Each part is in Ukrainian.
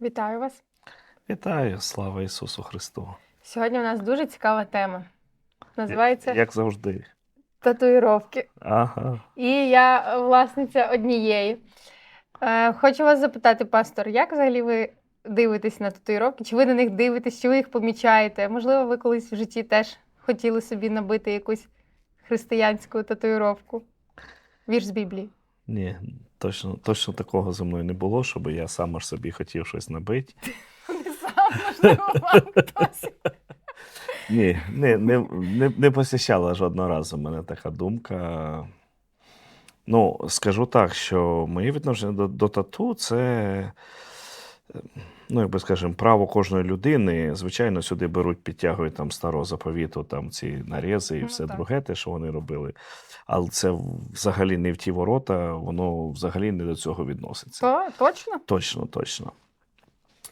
Вітаю вас. Вітаю, слава Ісусу Христу! Сьогодні у нас дуже цікава тема. Називається Як завжди. татуїровки. Ага. І я власниця однієї. Е, хочу вас запитати, пастор, як взагалі ви дивитесь на татуїровки? Чи ви на них дивитесь, чи ви їх помічаєте? Можливо, ви колись в житті теж хотіли собі набити якусь християнську татуїровку? Вірш з Біблії. Ні, точно, точно такого зі мною не було, щоб я сам аж собі хотів щось набити. Не сам, можливо. Ні, не, не, не, не посіщала жодного разу мене така думка. Ну, скажу так, що моє відношення до, до тату це, ну, як би скажемо, право кожної людини. Звичайно, сюди беруть, підтягують там старого заповіту, там ці нарізи і Ну, все так. друге, те, що вони робили. Але це взагалі не в ті ворота, воно взагалі не до цього відноситься. То точно? Точно, точно.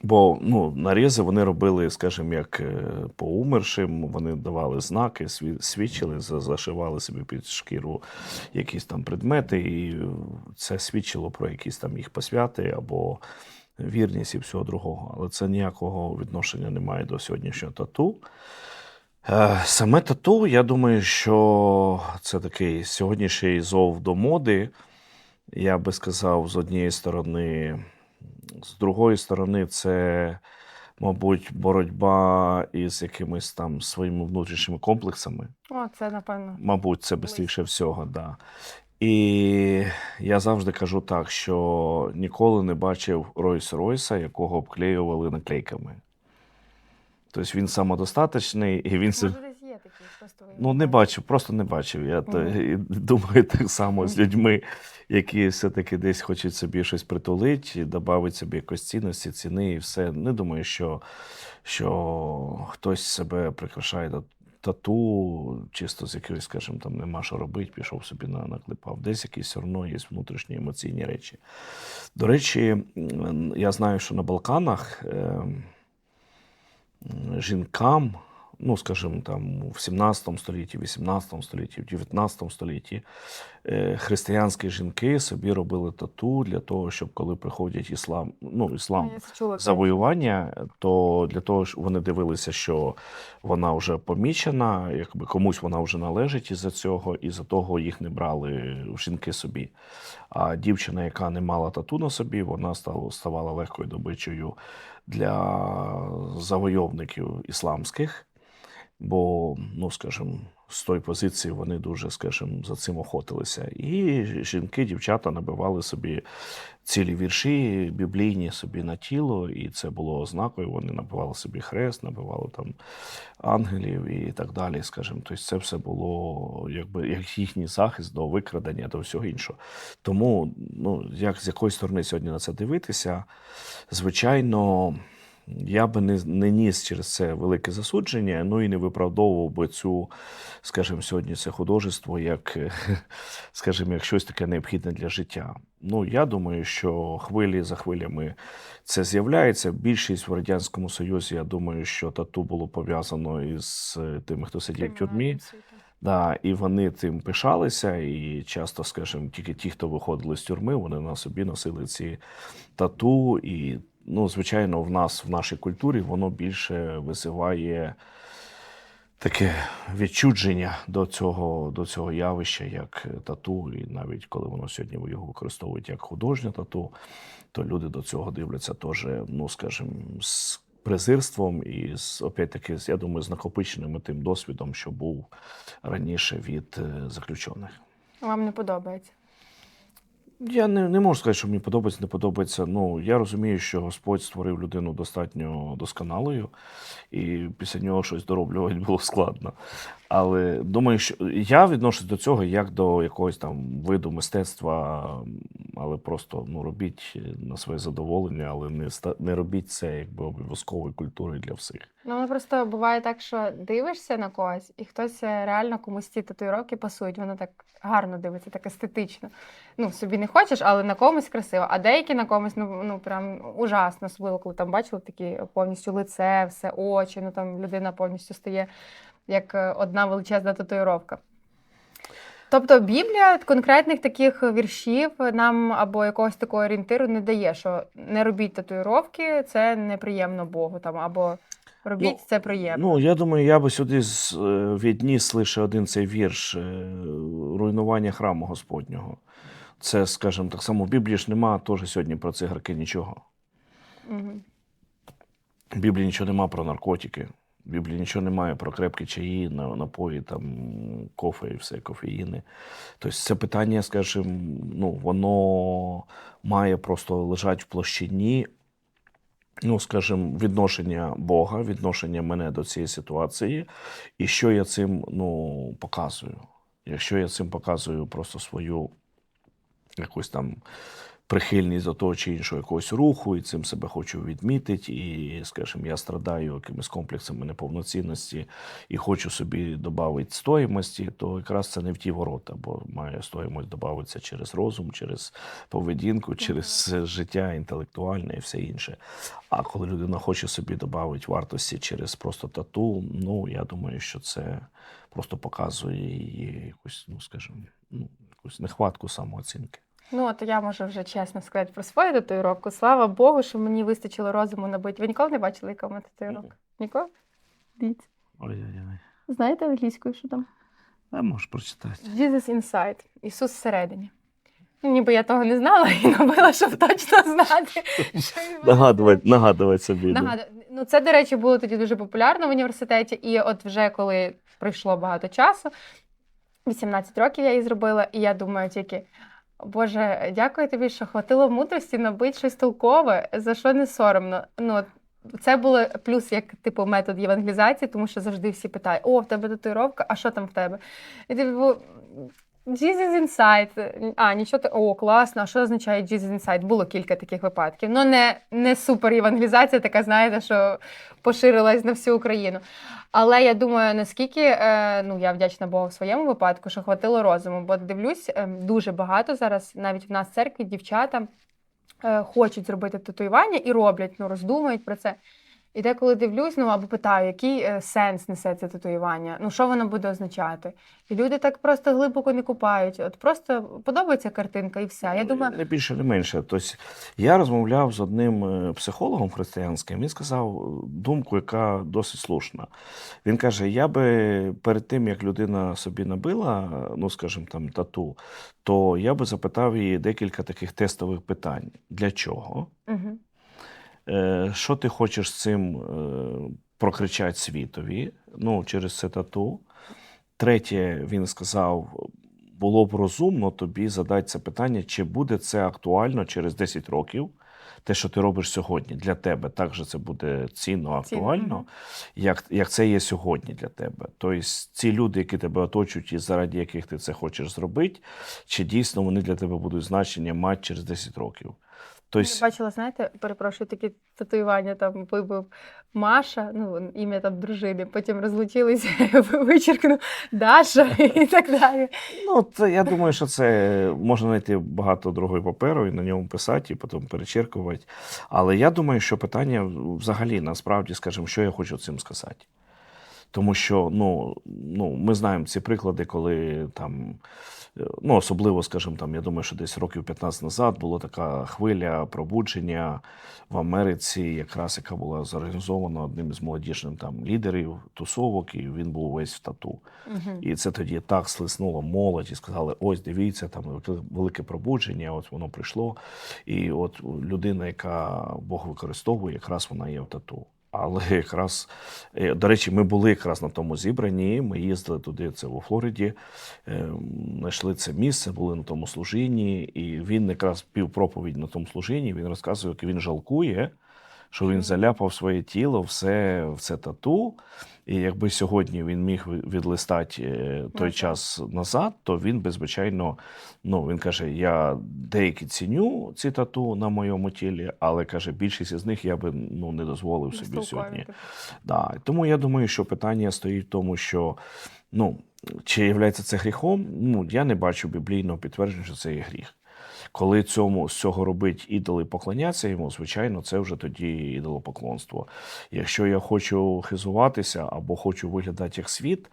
Бо ну, нарізи вони робили, скажімо, як е, по умершим, вони давали знаки, свідчили, зашивали собі під шкіру якісь там предмети, і е, це свідчило про якісь там їх посвяти або вірність і всього другого. Але це ніякого відношення не має до сьогоднішнього тату. Е, Саме тату, я думаю, що це такий сьогоднішній зов до моди. Я би сказав, з однієї сторони, з другої сторони, це, мабуть, боротьба із якимись там своїми внутрішніми комплексами. О, це напевно. Мабуть, це бистріше всього, да. І я завжди кажу так, що ніколи не бачив Ройс-Ройса, якого обклеювали наклейками. Тобто він самодостаточний, і він Може, десь є такі, просто ви Ну, не бачив, просто не бачив. Я та- і думаю так само з людьми, які все-таки десь хочуть собі щось притулити, додати собі якось цінності, ціни і все. Не думаю, що, що хтось себе прикрашає до тату, чисто з якихось, скажімо, там нема що робити, пішов собі на, наклепав. Десь якісь все одно є внутрішні емоційні речі. До речі, я знаю, що на Балканах. ем, жінкам, ну, скажімо, там в 17 столітті, 18 столітті, в 19 столітті е, християнські жінки собі робили тату для того, щоб коли приходять іслам, ну, іслам. Чула. Завоювання, то для того, щоб вони дивилися, що вона вже помічена, якби комусь вона вже належить із-за цього, і за того їх не брали в жінки собі. А дівчина, яка не мала тату на собі, вона стала, ставала легкою добичею для завойовників ісламських. Бо, ну скажімо, з тої позиції вони дуже, скажімо, за цим охотилися. І жінки, дівчата набивали собі цілі вірші біблійні собі на тіло, і це було ознакою. Вони набивали собі хрест, набивали там ангелів і так далі. Скажімо, тобто це все було якби як їхній захист до викрадення, до всього іншого. Тому, ну як з якої сторони сьогодні на це дивитися, звичайно. Я би не, не ніс через це велике засудження, ну і не виправдовував би цю, скажімо, сьогодні це художество, як, скажімо, як щось таке необхідне для життя. Ну, я думаю, що хвилі за хвилями це з'являється. Більшість в Радянському Союзі, я думаю, що тату було пов'язано із е, тими, хто сидів в тюрмі. Да, і вони тим пишалися, і часто, скажімо, тільки ті, хто виходили з тюрми, вони на собі носили ці тату. І, ну, звичайно, в нас, в нашій культурі, воно більше висиває таке відчудження до цього, до цього явища, як тату. І навіть коли воно сьогодні його використовують як художнє тату, то люди до цього дивляться теж, ну, скажімо, з презирством і з опять-таки, я думаю, з накопиченим тим досвідом, що був раніше від е, заключених. Вам не подобається. Я не, не можу сказати, що мені подобається, не подобається. Ну, я розумію, що Господь створив людину достатньо досконалою, і після нього щось дороблювати було складно. Але думаю, що я відношусь до цього як до якогось там виду мистецтва, але просто ну, робіть на своє задоволення, але не, не робіть це якби обов'язковою культурою для всіх. Ну, просто буває так, що дивишся на когось, і хтось е, реально комусь ці татуїровки пасують. Воно так гарно дивиться, так естетично. Ну, собі не хочеш, але на комусь красиво. А деякі на комусь, ну, ну прям ужасно, особливо, коли там бачили такі повністю лице, все очі, ну там людина повністю стає як е, одна величезна татуїровка. Тобто Біблія конкретних таких віршів нам або якогось такого орієнтиру не дає, що не робіть татуїровки, це неприємно Богу там, або робіть Ну, це приємно. Ну, я думаю, я би сюди е, відніс лише один цей вірш е, руйнування храму Господнього. Це, скажімо, так само в Біблії ж нема теж сьогодні про цигарки нічого. Мгм. В Біблії нічого нема про наркотики. В Біблії нічого немає про крепкі чаї, на- напої, там, кофе і все, кофеїни. Тобто це питання, скажімо, ну, воно має просто лежати в площині, ну, скажімо, відношення Бога, відношення мене до цієї ситуації, і що я цим ну, показую. Якщо я цим показую просто свою якусь там прихильність до того чи іншого якогось руху, і цим себе хочу відмітити, і, скажімо, я страдаю якимись комплексами неповноцінності і хочу собі додати стоїмості, то якраз це не в ті ворота, бо має стоїмость додатися через розум, через поведінку, через життя інтелектуальне і все інше. А коли людина хоче собі додати вартості через просто тату, ну я думаю, що це просто показує її якусь, ну скажімо, ну, якусь нехватку самооцінки. Ну, от я можу вже чесно сказати про свою татуїровку. Слава Богу, що мені вистачило розуму набити. Ви ніколи не бачили, яка в мене татуїровка? Ніколи? Дивіться. Ой-ой-ой. Знаєте англійською, що там? А можеш прочитати. Jesus inside. Ісус всередині. Ну, ніби я того не знала і набила, щоб точно знати. що він. Нагадувати, нагадувати собі. да. Нагадую. Ну, це, до речі, було тоді дуже популярно в університеті. І от вже коли пройшло багато часу, 18 років я її зробила, і я думаю тільки. Боже, дякую тобі, що хватило мудрості набити щось толкове, за що не соромно. Ну, це було плюс як типу метод євангелізації, тому що завжди всі питають: о, в тебе татуїровка, а що там в тебе? І типу, Jesus Inside. А, нічого ти. О, класно. А що означає Jesus Inside? Було кілька таких випадків. Ну, не, не супер євангелізація, така, знаєте, що поширилась на всю Україну. Але я думаю, наскільки е, ну, я вдячна Богу в своєму випадку, що хватило розуму, бо дивлюсь, е, дуже багато зараз, навіть в нас в церкві, дівчата е, хочуть зробити татуювання і роблять, ну, роздумують про це. І деколи дивлюсь, ну або питаю, який е, сенс несе це татуювання, ну що воно буде означати. І люди так просто глибоко не купають. От просто подобається картинка і все. Я думаю, Не більше, не менше. Тобто, я розмовляв з одним е, психологом християнським. Він сказав думку, яка досить слушна. Він каже: я би перед тим, як людина собі набила, ну скажімо, там тату, то я би запитав її декілька таких тестових питань. Для чого? угу. Е, Що ти хочеш з цим е, прокричати світові ну, через це тату? Третє, він сказав, було б розумно тобі задати це питання, чи буде це актуально через 10 років. Те, що ти робиш сьогодні для тебе, так же це буде цінно, актуально, як, як це є сьогодні для тебе. Тобто, ці люди, які тебе оточують і заради яких ти це хочеш зробити, чи дійсно вони для тебе будуть значення мати через 10 років. Тобто, Я бачила, знаєте, перепрошую, такі татуювання там вибив Маша, ну ім'я там дружини, потім розлучилися, вичеркнув Даша і так далі. Ну, це, я думаю, що це можна знайти багато другої паперу і на ньому писати, і потім перечеркувати. Але я думаю, що питання взагалі насправді, скажімо, що я хочу цим сказати. Тому що ну, ну, ми знаємо ці приклади, коли там, е, ну, особливо, скажімо, там, я думаю, що десь років 15 назад була така хвиля пробудження в Америці, якраз яка була зорганізована одним із молодіжних там лідерів тусовок, і він був весь в тату. Мгм. І це тоді так слиснуло молодь і сказали: ось дивіться, там велике пробудження, от воно прийшло. І от людина, яка Бог використовує, якраз вона є в тату. Але якраз, е, до речі, ми були якраз на тому зібранні. Ми їздили туди, це у Флориді, ем, знайшли це місце, були на тому служінні, і він якраз півпроповідь на тому служінні. Він розказує, як він жалкує, що він заляпав своє тіло все в це тату. І якби сьогодні він міг відлистати е, той час назад, то він би, звичайно, ну він каже: я деякі ціню ці тату на моєму тілі, але каже, більшість із них я би ну не дозволив собі сьогодні. Да. Тому я думаю, що питання стоїть в тому, що ну, чи є це гріхом, ну я не бачу біблійного підтвердження, що це є гріх. Коли цьому з цього робить ідол і поклонятися йому, звичайно, це вже тоді ідолопоклонство. Якщо я хочу хизуватися або хочу виглядати як світ,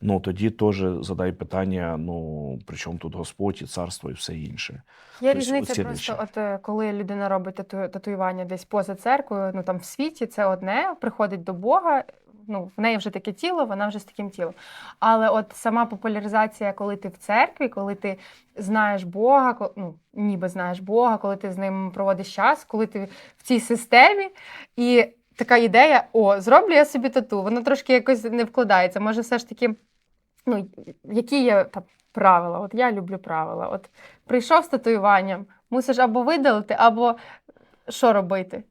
ну тоді теж задай питання: ну при чому тут Господь і царство і все інше. Є Тобто різниця просто, от е, коли людина робить тату, татуювання десь поза церквою, ну там в світі це одне, приходить до Бога. Ну, в неї вже таке тіло, вона вже з таким тілом. Але от сама популяризація, коли ти в церкві, коли ти знаєш Бога, ну, ніби знаєш Бога, коли ти з ним проводиш час, коли ти в цій системі, і така ідея: о, зроблю я собі тату. Воно трошки якось не вкладається. Може, все ж таки, ну, які є там правила? От я люблю правила. От прийшов з татуюванням, мусиш або видалити, або що робити.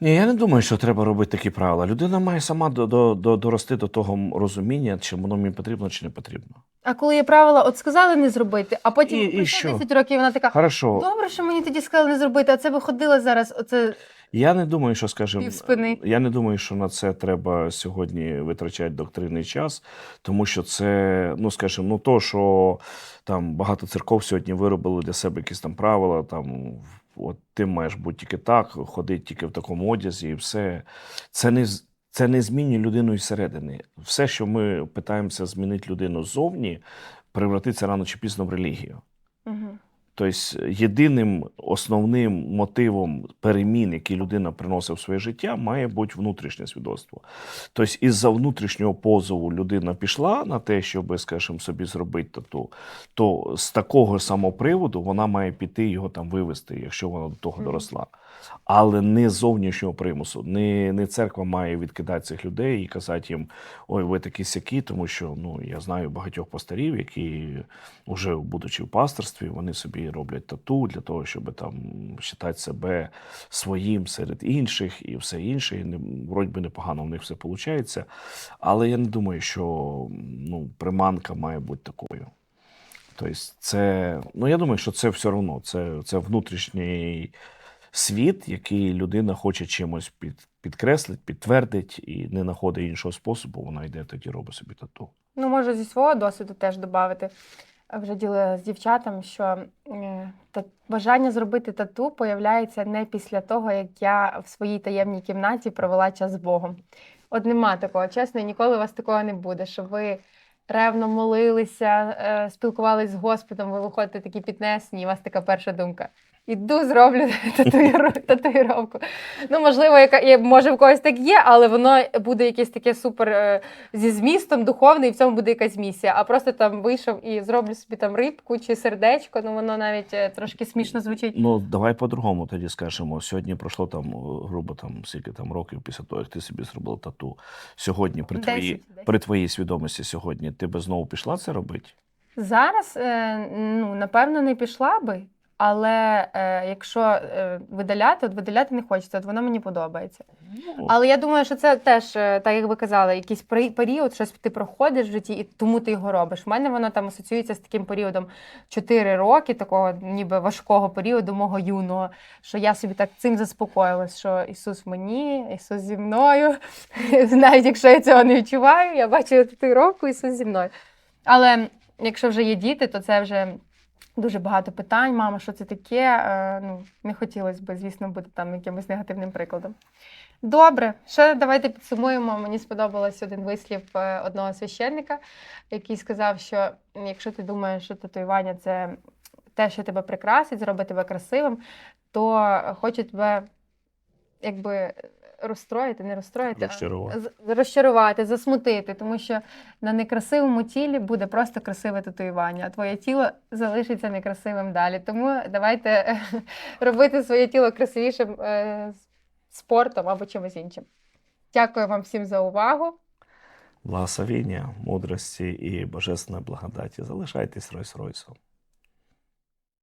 Ні, я не думаю, що треба робити такі правила. Людина має сама до, до, до, дорости до того розуміння, чи воно мені потрібно, чи не потрібно. А коли є правила, от сказали не зробити, а потім І- і пройшло що? 10 років, вона така. Хорошо, Добре, що мені тоді сказали не зробити, а це би ходила зараз. Оце я не думаю, що скажімо, Півспини. я не думаю, що на це треба сьогодні витрачати доктринний час, тому що це, ну скажімо, ну то, що там багато церков сьогодні виробили для себе якісь там правила, там от ти маєш бути тільки так, ходити тільки в такому одязі, і все. Це не це не змінює людину із середини. Все, що ми питаємося змінити людину ззовні, превратиться рано чи пізно в релігію. угу. Тобто, єдиним основним мотивом перемін, які людина приносить в своє життя, має бути внутрішнє свідоцтво. Тобто, із-за внутрішнього позову людина пішла на те, щоб, скажімо, собі зробити тату, то з такого самоприводу самого приводу вона має піти його там вивести, якщо вона до того доросла. Але не з зовнішнього примусу. Не, не церква має відкидати цих людей і казати їм: ой, ви такі сякі, тому що ну я знаю багатьох пастирів, які вже будучи в пасторстві, вони собі роблять тату для того, щоб там вважати себе своїм серед інших і все інше. І не, вроді би непогано в них все виходить. Але я не думаю, що ну, приманка має бути такою. Тобто, це, ну я думаю, що це все одно, це, це внутрішній світ, який людина хоче чимось під, підкреслити, підтвердити і не знаходить іншого способу, вона йде тоді робить собі тату. Ну, можу зі свого досвіду теж додати. Вже ділила з дівчатам, що е, та бажання зробити тату появляється не після того, як я в своїй таємній кімнаті провела час з Богом. От нема такого, чесно, ніколи у вас такого не буде, що ви ревно молилися, е, спілкувались з Господом, ви виходите такі піднесені, і у вас така перша думка. Іду, зроблю татуїровку. Ну, можливо, яка може в когось так є, але воно буде якесь таке супер е, зі змістом духовний, і в цьому буде якась місія. А просто там вийшов і зроблю собі там рибку чи сердечко, ну воно навіть е, трошки смішно звучить. Ну, давай по-другому тоді скажемо. Сьогодні пройшло там, е, грубо там, скільки там років після того, як ти собі зробила тату. Сьогодні, при твоїй, при твоїй свідомості сьогодні, ти би знову пішла це робити? Зараз, ну, напевно, не пішла би, але е, якщо е, видаляти, от видаляти не хочеться, от воно мені подобається. Ну, Але я думаю, що це теж, е, так як ви казали, якийсь при- період, щось ти проходиш в житті, і тому ти його робиш. У мене воно там асоціюється з таким періодом 4 роки, такого ніби важкого періоду мого юного, що я собі так цим заспокоїлась, що Ісус мені, Ісус зі мною. Навіть якщо я цього не відчуваю, я бачу татуїровку Ісус зі мною. Але якщо вже є діти, то це вже. Дуже багато питань, мама, що це таке? Е, ну, не хотілося б, звісно, бути там якимось негативним прикладом. Добре, ще давайте підсумуємо. Мені сподобалось один вислів е, одного священника, який сказав, що якщо ти думаєш, що татуювання це те, що тебе прикрасить, зробить тебе красивим, то хоче тебе якби розстроїти, не розстроїти, Розчарувати. з- розчарувати, засмутити, тому що на некрасивому тілі буде просто красиве татуювання, а твоє тіло залишиться некрасивим далі. Тому давайте робити своє тіло красивішим е, спортом або чимось іншим. Дякую вам всім за увагу. Благословіння, мудрості і божественної благодаті. Залишайтесь Ройс-Ройсом.